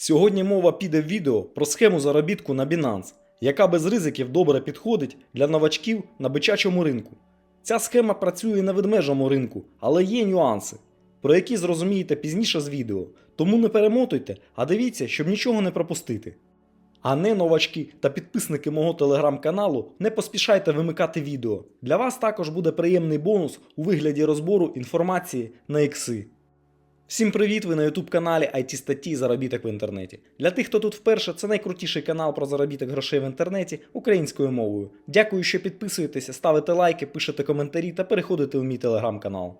Сьогодні мова піде в відео про схему заробітку на Binance, яка без ризиків добре підходить для новачків на бичачому ринку. Ця схема працює на ведмежому ринку, але є нюанси, про які зрозумієте пізніше з відео. Тому не перемотуйте, а дивіться, щоб нічого не пропустити. А не новачки та підписники мого телеграм-каналу, не поспішайте вимикати відео. Для вас також буде приємний бонус у вигляді розбору інформації на ікси. Всім привіт! Ви на YouTube каналі IT статті Заробіток в інтернеті. Для тих, хто тут вперше, це найкрутіший канал про заробіток грошей в інтернеті українською мовою. Дякую, що підписуєтеся, ставите лайки, пишете коментарі та переходите у мій телеграм-канал.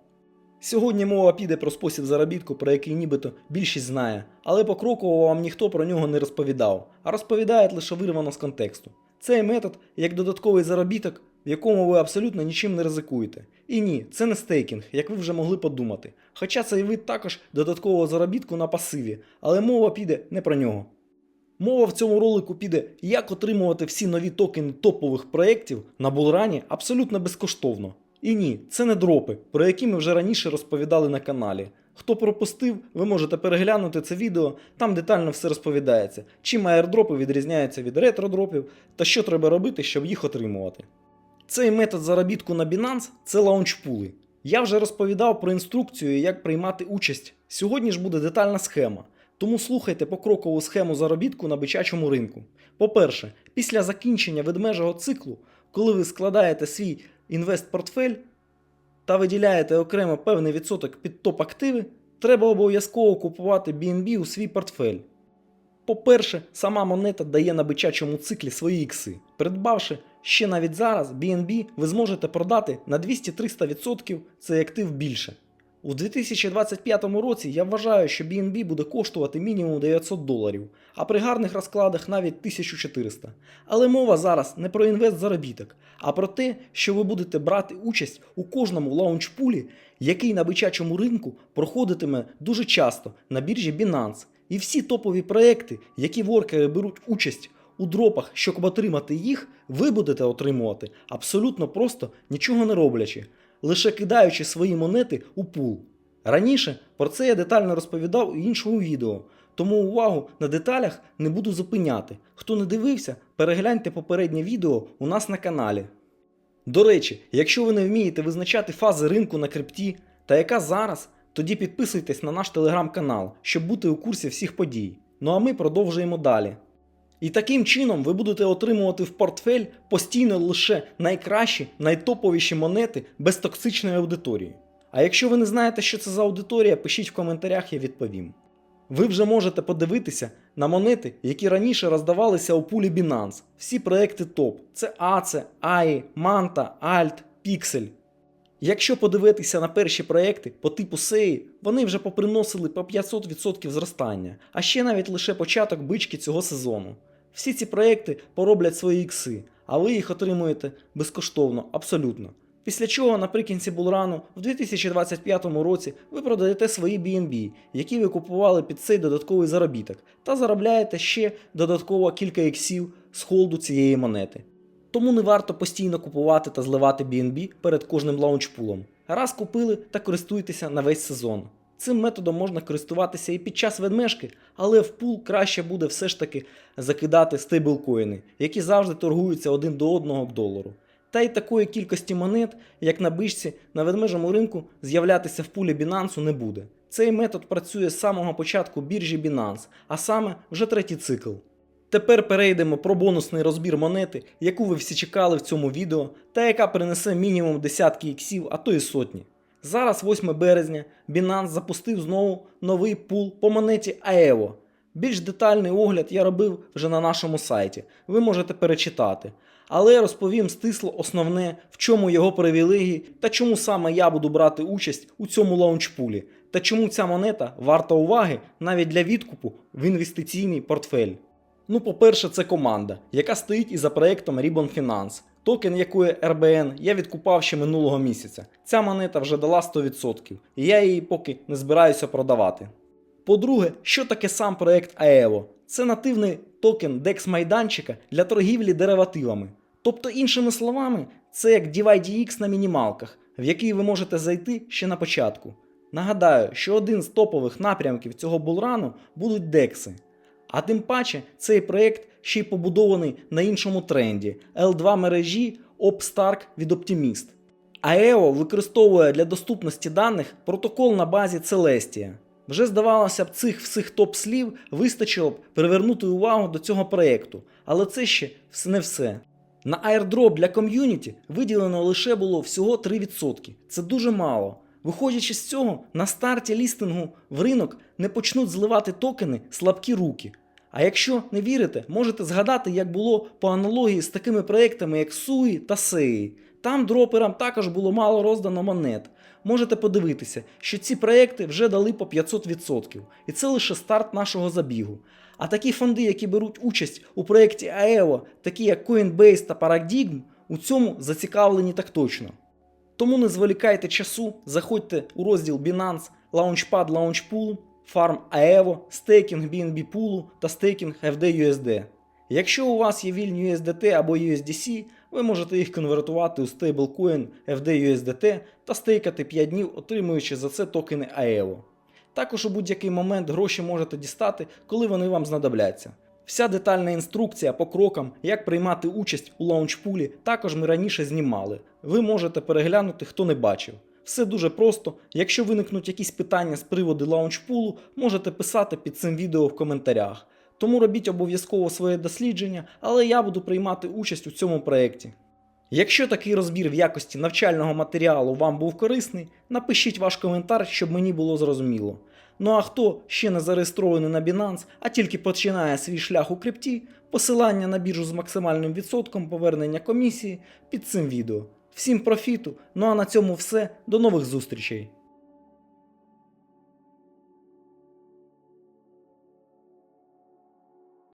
Сьогодні мова піде про спосіб заробітку, про який нібито більшість знає, але покроково вам ніхто про нього не розповідав, а розповідають лише вирвано з контексту. Цей метод як додатковий заробіток, в якому ви абсолютно нічим не ризикуєте. І ні, це не стейкінг, як ви вже могли подумати. Хоча цей вид також додаткового заробітку на пасиві, але мова піде не про нього. Мова в цьому ролику піде, як отримувати всі нові токени топових проєктів на булрані абсолютно безкоштовно. І ні, це не дропи, про які ми вже раніше розповідали на каналі. Хто пропустив, ви можете переглянути це відео, там детально все розповідається, чим аердропи відрізняються від ретродропів та що треба робити, щоб їх отримувати. Цей метод заробітку на Binance це лаунчпули. Я вже розповідав про інструкцію, як приймати участь. Сьогодні ж буде детальна схема. Тому слухайте покрокову схему заробітку на бичачому ринку. По-перше, після закінчення ведмежого циклу, коли ви складаєте свій інвестпортфель та виділяєте окремо певний відсоток під топ-активи, треба обов'язково купувати BNB у свій портфель. По-перше, сама монета дає на бичачому циклі свої ікси. Придбавши ще навіть зараз BNB, ви зможете продати на 200-300% цей актив більше. У 2025 році я вважаю, що BNB буде коштувати мінімум 900 доларів, а при гарних розкладах навіть 1400. Але мова зараз не про інвест-заробіток, а про те, що ви будете брати участь у кожному лаунчпулі, який на бичачому ринку проходитиме дуже часто на біржі Binance. І всі топові проекти, які воркери беруть участь у дропах, щоб отримати їх, ви будете отримувати абсолютно просто нічого не роблячи, лише кидаючи свої монети у пул. Раніше про це я детально розповідав у іншому відео, тому увагу на деталях не буду зупиняти. Хто не дивився, перегляньте попереднє відео у нас на каналі. До речі, якщо ви не вмієте визначати фази ринку на крипті та яка зараз, тоді підписуйтесь на наш телеграм-канал, щоб бути у курсі всіх подій. Ну а ми продовжуємо далі. І таким чином ви будете отримувати в портфель постійно лише найкращі, найтоповіші монети без токсичної аудиторії. А якщо ви не знаєте, що це за аудиторія, пишіть в коментарях, я відповім. Ви вже можете подивитися на монети, які раніше роздавалися у пулі Binance. Всі проекти топ. Це ACE, AI, Manta, Alt, Pixel. Якщо подивитися на перші проекти по типу SEI, вони вже поприносили по 500% зростання, а ще навіть лише початок бички цього сезону. Всі ці проекти пороблять свої ікси, а ви їх отримуєте безкоштовно, абсолютно. Після чого наприкінці булрану в 2025 році ви продаєте свої BNB, які ви купували під цей додатковий заробіток, та заробляєте ще додатково кілька іксів з холду цієї монети. Тому не варто постійно купувати та зливати BNB перед кожним лаунчпулом. Раз купили та користуйтеся на весь сезон. Цим методом можна користуватися і під час ведмежки, але в пул краще буде все ж таки закидати стейблкоїни, які завжди торгуються один до одного к долару. Та й такої кількості монет, як на бичці, на ведмежому ринку з'являтися в пулі Binance не буде. Цей метод працює з самого початку біржі Binance, а саме вже третій цикл. Тепер перейдемо про бонусний розбір монети, яку ви всі чекали в цьому відео, та яка принесе мінімум десятки іксів, а то і сотні. Зараз 8 березня Binance запустив знову новий пул по монеті AEVO. Більш детальний огляд я робив вже на нашому сайті, ви можете перечитати. Але я розповім стисло основне, в чому його привілегії та чому саме я буду брати участь у цьому лаунчпулі, та чому ця монета варта уваги навіть для відкупу в інвестиційний портфель. Ну, по-перше, це команда, яка стоїть із за проектом Ribbon Finance, токен якої RBN я відкупав ще минулого місяця. Ця монета вже дала 100%, і я її поки не збираюся продавати. По-друге, що таке сам проект AEVO? Це нативний токен DEX майданчика для торгівлі деривативами. Тобто, іншими словами, це як DYDX на мінімалках, в який ви можете зайти ще на початку. Нагадаю, що один з топових напрямків цього булрану будуть декси. А тим паче цей проєкт ще й побудований на іншому тренді L2 мережі OpStark від Optimist. AEO використовує для доступності даних протокол на базі Celestia. Вже здавалося б, цих всіх топ-слів вистачило б привернути увагу до цього проєкту, але це ще не все. На airdrop для ком'юніті виділено лише було всього 3%. Це дуже мало. Виходячи з цього, на старті лістингу в ринок не почнуть зливати токени слабкі руки. А якщо не вірите, можете згадати, як було по аналогії з такими проектами, як SUI та SEI. Там дроперам також було мало роздано монет. Можете подивитися, що ці проекти вже дали по 500%, і це лише старт нашого забігу. А такі фонди, які беруть участь у проєкті AEO, такі як Coinbase та Paradigm, у цьому зацікавлені так точно. Тому не зволікайте часу, заходьте у розділ Binance, Launchpad Launchpool, Farm AEVO, Staking BNB Pool та Staking FDUSD. Якщо у вас є вільні USDT або USDC, ви можете їх конвертувати у стейблкоін FDUSDT та стейкати 5 днів, отримуючи за це токени AEVO. Також у будь-який момент гроші можете дістати, коли вони вам знадобляться. Вся детальна інструкція по крокам, як приймати участь у лаунчпулі, також ми раніше знімали. Ви можете переглянути, хто не бачив. Все дуже просто. Якщо виникнуть якісь питання з приводу лаунчпулу, можете писати під цим відео в коментарях. Тому робіть обов'язково своє дослідження, але я буду приймати участь у цьому проєкті. Якщо такий розбір в якості навчального матеріалу вам був корисний, напишіть ваш коментар, щоб мені було зрозуміло. Ну а хто ще не зареєстрований на Binance, а тільки починає свій шлях у крипті, посилання на біржу з максимальним відсотком повернення комісії під цим відео. Всім профіту! Ну а на цьому все. До нових зустрічей!